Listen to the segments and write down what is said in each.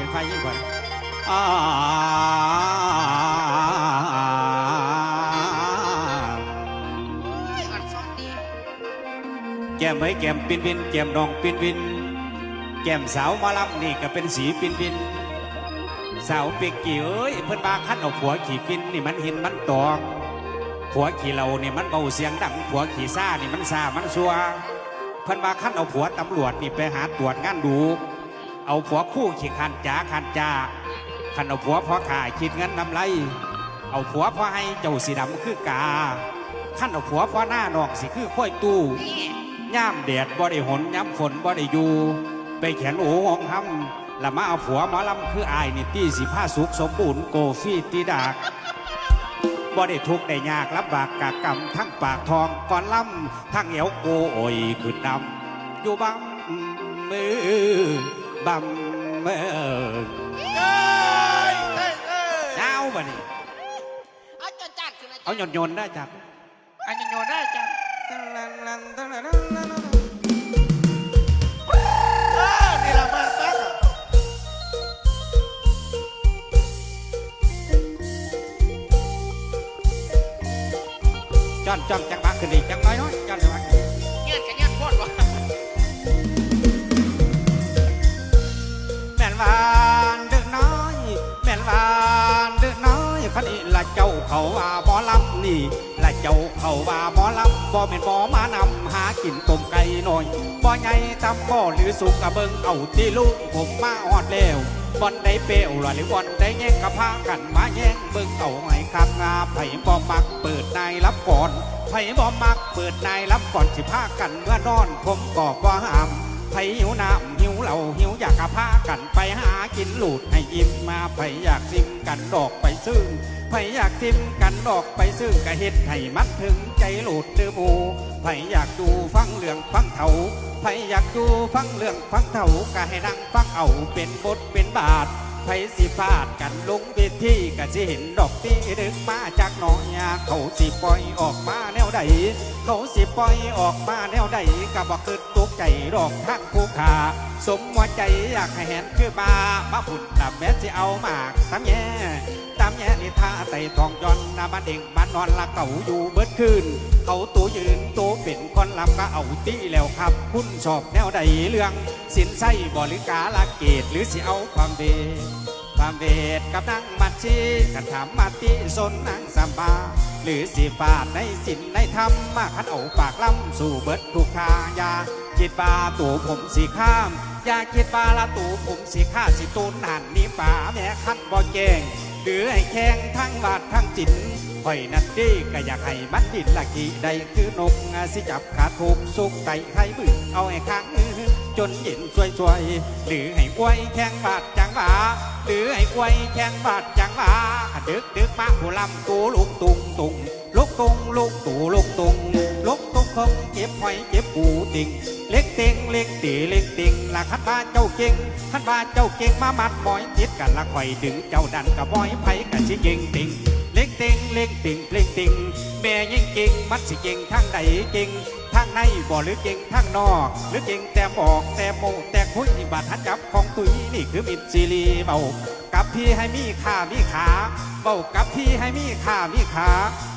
เป็นไฟยิ่งกว่าอ่าอ่อนซ้อนดีแก้มเอ้ยแก้มปินปินแก้มน้องปินปิน แก้มสาวหมาลับนี่ก็เป็นสีปินปิน สาวเปีกกี่เอ้ยเพิ่นบาคัดเอาผัวขี่ปินนี่มันเห็นมันตอกผัวขี่เรานี่มันเบาเสียงดังผัวขี่ซ่านี่มันซามันชัวเพิ่นบาคัดเอาผัวตำรวจนี่ไปหาตรวจงานดู เอาผัวคู่ขี่คันจ๋าคันจ่าคันเอาผัวพอขายคิดเงินนำไร เอาผัวพอให้เจ้าสีดำคือกาขันเอาผัวพอหน้านอกสิคือข้อยตู้ย่ามแดดบ่ได้หนย่ำฝนบ่ได้อยู่ไปแขนโอ้หองห้ำล้วมาเอาผัวหมาลำคืออายนี่ตี้สิผ้าสุขสมบูรณ์โกฟีตีดากบ่ได้ทุกข์ได้ยากลำบากกากกรรมทั้งปากทองก่อนล่ำทั้งเอวโกโอยขึ้นดำอยู่บัมมือ บัมมือเอ้ยเอ้ยเอ้ยเจ้าบ่นี่เอาจนจัดขึ้นนะเอาหย่อนโยนๆได้จัดอันยังโยนได้จ้ะเออนี่เรามาตั้งอะจ้อนจ้องจังหวะขึ้นอีกจังน้อยน้อยจ้อนจังหวะขึ้นอีก วานเด็กน้อย แม่นวานเด็กน้อยคันนี้ละเจ้าเขาว่าบ่ลำนี่ละเจ้าเขาว่าบ่ลำบ่เป็นบ่มานำหากินต้มไก่หน่อยบ่ใหญ่ทำบ่หรือสุกกะเบิงเอาที่ลูกผมมาออดแล้วบอนได้เปรี้ยวหรือบ่อนได้แย่งกะพากันมาแย่งเบิ่งเอาให้คักงาไผบ่มักเปิดนายรับก่อนไผบ่มักเปิดนายรับก่อนสิพากันเมื่อนอนผมก็บ่ห้ามไผหิวน้ำหิว เหล้าหิวอยากกะพากันไปหากินหลูดให้อิ่มมาไผอยากซิมกันดอกไปซึ่งไผอยากซิมกันดอกไปซึ่งกะเฮ็ดให้มันถึงใจหลูดเดือบูไผอยากดูฟังเรื่องฟังเถาไผอยากดูฟังเรื่องฟังเถากะให้นั่งฟังเอาเป็นบทเป็นบาทไผสิฟาดกันลงเวทีกะสิเห็นดอกที่ดึกมาจากหนองยาเขาสิปล่อยออกมาแนวใดเขาสิปล่อยออกมาแนวใดก็บอกคือ ตกใจดอกทักผู้ขาสมว่าใจอยากให้เห็นคือมามาพุ่นดับแม้สิเอามากตามแย่ตามแย่นี่ท่าไต่ทองย้อนนาบ้านเด็กบ้านนอนละเก่าอยู่เบิดคืนเขาตัวยืนตัวเป็นคนลำก็เอาตีแล้วครับ คุณชอบแนวใดเรื่อง สินไส้บริกาละเกตหรือสิเอาความเดชความเวทกับนางมัดชีกันถามมาติสนนางสัมบาหรือสิฟาดในสินในธรรมมาขันเอาปากล้ำสู่เบิดทุกทางยา คิดบาตัวผมสีข้าม อย่าคิดบาละตัวผมสีข้าสิตูนหันนี่ป่าแม่ขันบ่แจงหรือให้แข้งทั้งบาดทั้งจินข่อยนั่นดีก็อยากให้มันดินละกี่ใดคือนกสิจับขาถูกสุกไตไทยบึ้งเอาให้ข้างมือจนเย็นสวยๆหรือให้กวยแข้งบาดจังหวาหรือให้กวยแข้งบาดจังหวาดึกดึกมาผู้ลำตูลุกตุงตุงลุกตุงลุกตูลุกตุงลุกตุงค งเก็บหอยเก็บปูติงเล็กเต็งเล็กตีเล็กติงละคันบ้านเจ้าเก่งคันบ้านเจ้าเก่งมามัดหมอยติดกันละข่อยดึงเจ้าดันกับบอยไผกันสิเก่งติงเล็กเต็งเล็กติงเล็กติงแม่ยิ่งเก่งมัดสิเก่งทางใดเก่งทางในบ่หรือเก่งทางนอก หรือเก่งแต่บอกแต่โมแต่คุยบาดหันจับของตุยนี่คือมิตรซีรีเบากับพี่ให้มีค่ามีขาเบากับพี่ให้มีค่ามีขา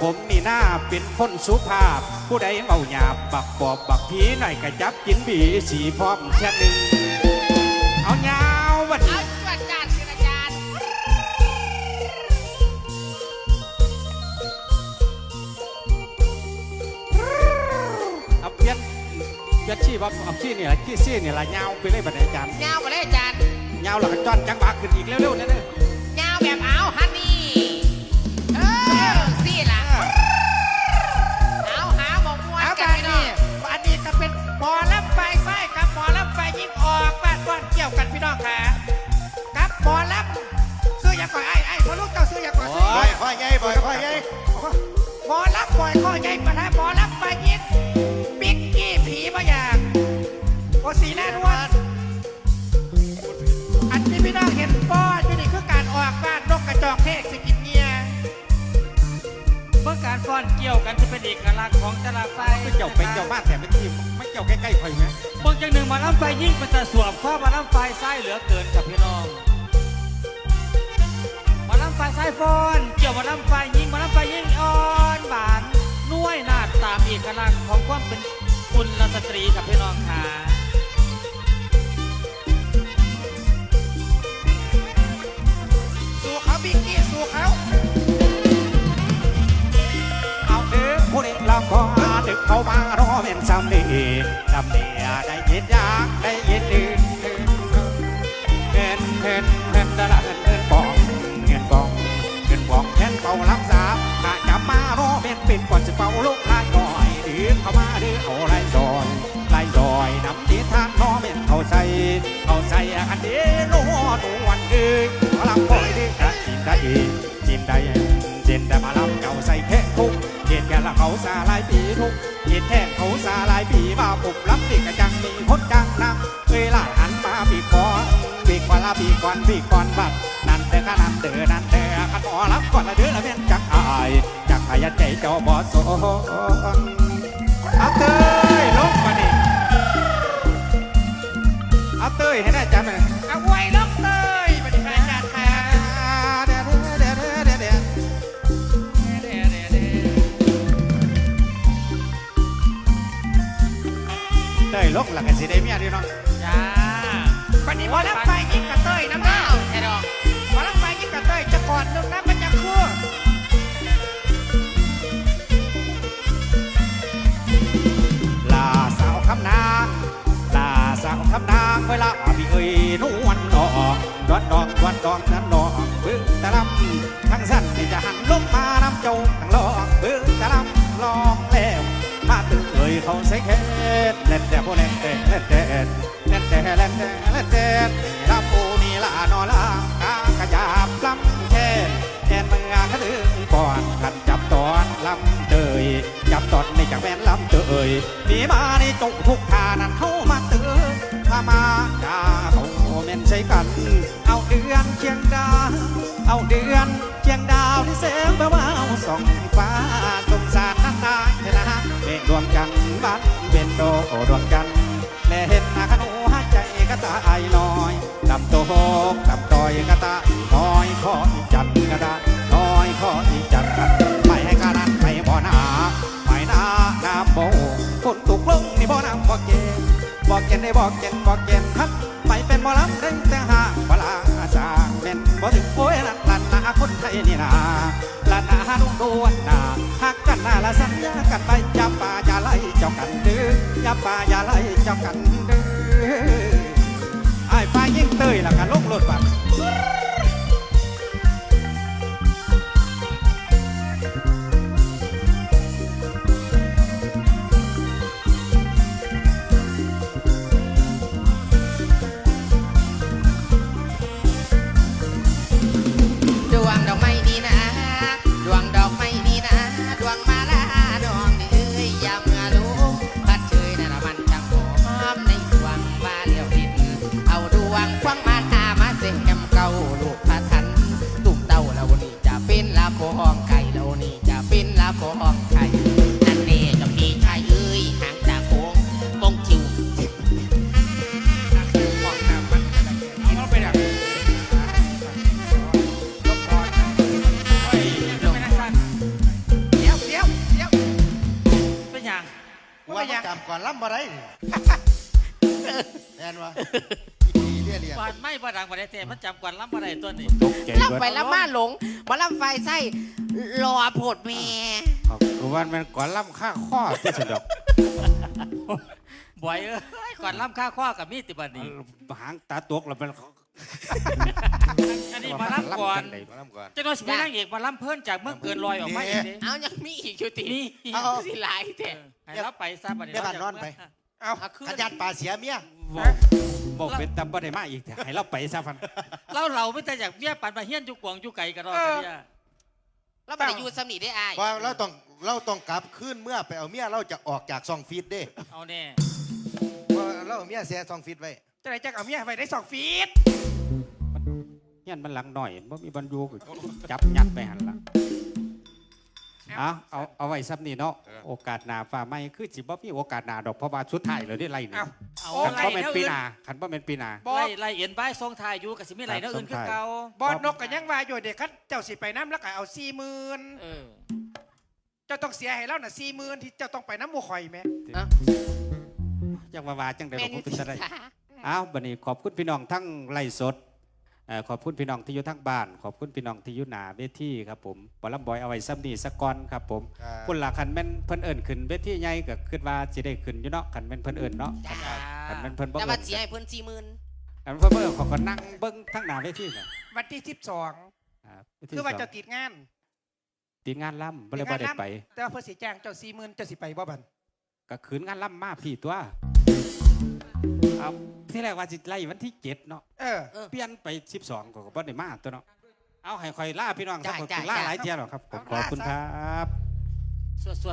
ผมนี่หน้าเป็นคนสุภาพ ผู้ใดเบาหยาบบักบอบบักพีหน่อยกระจับกินบีสีพร้อมแค่หนึ่งเอายาววันเอานี้จวดจัดขึ้นอาจารย์เอาเพี้ยนเพี้ยนชี้ว่าเอาชี้นี่แหละชี้ซี่นี่แหละยาวไปเลยบัดนี้อาจารย์ยาวไปเลยอาจารย์ยาวหลักจอนจังบาขึ้นอีกเร็วๆเนี่ยเด้อยาวแบบเอาฮันนี่ ปล่อยข้อใหญ่ปะทะหมอลำไฟยิงบิ๊กกี้ผีมาอย่างโอสีแน่นวนอันที่พี่น้องเห็นป้อนอยู่นี่คือการออกบ้านนกกระจอกเทศสกินเงียเมื่อการฟ้อนเกี่ยวกันจะเป็นเอกลักษณ์ของแต่ละไฟไม่เกี่ยวเป็นเกี่ยวมากแต่ไม่ทีไม่เกี่ยวใกล้ๆคอยไหมเมื่อจังหนึ่งมาล้ำไฟยิ่งเป็นแต่สวมเพราะมาล้ำไฟไส้เหลือเกินกับพี่น้องสายฟอน เกี่ยวหมาลำไฟยิง เป็นกุลสตรีกับพี่น้องค่ะสู้เขาบิ๊กกี้สู้เขาเอาเด้อผู้เด็กลำพอดึกเขามารอเป็นซ้ำดีซ้ำดีได้ยินยากได้ยินดี เข้ามาดื้อเอาไรซอยไรซอยน้ำดีทานนอเป็นเอาใส่เอาใส่อันเดียวนัวหนวันเอ้ยลำบ่อยดื้อกะกินได้กินได้เจนแต่มาลำเก่าใส่แค่คุกเจ็ดแค่ละเขาสาลายปีทุกเจ็ดแท่งเขาสาลายปีมาปุบรับติกระจังมีคนจังนำเคยลาหันมาปีกอนปีก่อนละปีก่อนปีก่อนบัดนั่นเด้อขนันเด้อนั่นเด้อขันหมอรับก่อนละเด้อละเม่นจักอายจักพยันใจเจ้าบ่สน ต้ยลงหลังกันสิได้เมียดีเนาะจ้าวันนี้หมอลำไฟยิงกระเต้ยน้ำหน้าอ้าวแค่ดอกหมอลำไฟยิงกระเต้ยจะก่อนนึงนะมันจะคือลาสาวคำนางลาสาวคำนางเวลาพี่เอ้ยนวลดอกดอนดอกดอกนั้นดอกเบื้องตะลำ เตยจับตอนในจากแม่นลำเตยมีมาในจุกทุกทานั้นเข้ามาเตยพามาดาเขาเม่นใช้กัน เอาเดือนเชียงดาวเอาเดือนเชียงดาวที่แสงแวววาวส่องฟ้าสงสารนั่นได้เถอะนะเบ่งดวงจันทร์บ้านเป็นโตดวงจันทร์แลเห็นหน้าขนูหัใจก็ตายน้อยดำโตกดำต่อยก็ตายน้อยขอ บ่เกณฑ์ได้บ่เกณฑ์บ่เกณฑ์ฮัดไปเป็นหมอลำได้แต่หางเวลาจางเป็นบ่ถึงโอ้ยลันลันนาคนไทยนี่นาลันนานุ่งดวนนาหักกันนาละสัญญากันไปอย่าป่าอย่าไล่เจ้ากันเด้ออย่าป่าอย่าไล่เจ้ากันเด้อไอ้ฟ้ายิ่งเตยล่ะกันลงรถบัส อนล้ำบ่ได้นี่แน่นวะอีเรียเรียบานไม่บาดังบาได้แต่มันจำกวนล้ำบาได้ตัวนี้ตกใจล่ำเบิดไปแล้วมาหลงมาล่ำไฟไส้รอโพดแม่กูว่ามันก่อนล่ำข้าข้อที่สุดดอกบ่อยเอ้ยก่อนล้ำค่าข้อกับมีดติบันนี้ หางตาตกแล้วมัน อันนี้มาล้ำก่อนจังใดมาล้ำก่อนเจ้าน้อยสิเป็นนางเอกมาล้ำเพิ่นจากเมืองเกินลอยออกมาอีกเด้เอายังมีอีกอยู่ตินี่เอาเอาสิหลายแต่ให้เราไปซะบัดนี้เดี๋ยวบ้านนอนไป เอาเอาขึ้นขยันป่าเสียเมียบอกบอกเป็นตำบ่ได้มาอีกแต่ให้เราไปซะฟันเราเราไม่แต่อยากเมียปันมาเฮี้ยนอยู่กวางอยู่ไกลกันรอดเนี่ย แล้วมันอยู่สำนีได้อายว่าเราต้องเราต้องกลับขึ้นเมื่อไปเอาเมียเราจะออกจากซองฟีดเด้เอาแน่เพราะเราเอาเมียเสียซองฟีดไว้ จะไหนจะเอาเมียไปได้สองฟีตเฮียนมันหลังหน่อยบ่มีบรรยูก็จับยัดไปหันละเอาเอาเอาไว้ซ้ำนี่เนาะโอกาสหน้าฟ้าไม่คือสิบ่มีโอกาสหน้าดอกเพราะว่าสุดท้ายเลยได้ไรนี่เอาเอาโอ้ขันไล่บ่เป็นแนวปีอื่นหนาขันบ่เป็นปีหนาบอไล่สไล่เอ็นใบทรงทายอยู่กับสิมีไหลแนวอื่นคือเก่าบอสนกก็ยังว่าอยู่เด็กคันเจ้าสิไปน้ำแล้วก็เอาสี่หมื่นเออเจ้าต้องเสียให้เราน่ะสี่หมื่นที่เจ้าต้องไปน้ำหมูข่อยแม่จังว่าวาจังได้แม่บ่นพูอยู่ดเป็นที่จะได้จ้า อ้าวบัดนี้ขอบคุณพี่น้องทั้งไล่สดเอ่อขอบคุณพี่น้องที่อยู่ทั้งบ้าน ขอบคุณพี่น้องที่อยู่หน้าเวทีครับผมบอลำบอยเอาไว้ซ้ำนี่สักก่อนครับผมครับคุณล่ะคันแม่นเพิ่นเอิ้นขึ้นเวทีใหญ่ก็คิดว่าสิได้ขึ้นอยู่เนาะคันแม่นเพิ่นเอิ้นเนาะจ้าคันแม่นเพิ่นบ่แล้วเอิ้ว่านเสียให้เพิ่นสี่หมื่นคันเพิ่นบ่เอิ้นเขาก็นั่งเบิ่งทั้งหน้าเวทีน่ะวันที่สิบสองอ่าเวทีคือว่าสงเจ้าติดงาน ติดงานล่ำบ่เลยบ่ได้ไป แต่ว่าเพื่อสิจ้างเจ้าสี่หมื่นเจ้าสิไปบ่บันก็คืนงานล่ำมาพี่ตัว เอาที่แรกว่าสิไล่วันที่เจ็ดเนาะเออ เปลี่ยนไป12ก็บ่ได้มาตัวเนาะเอาให้คอยล่าพี่น้องสักจ้าคนจ้าล่าจ้าหลายเที่ยวหรอกครับผมเอาขอบคุณล่าคซะรับ สวดสวด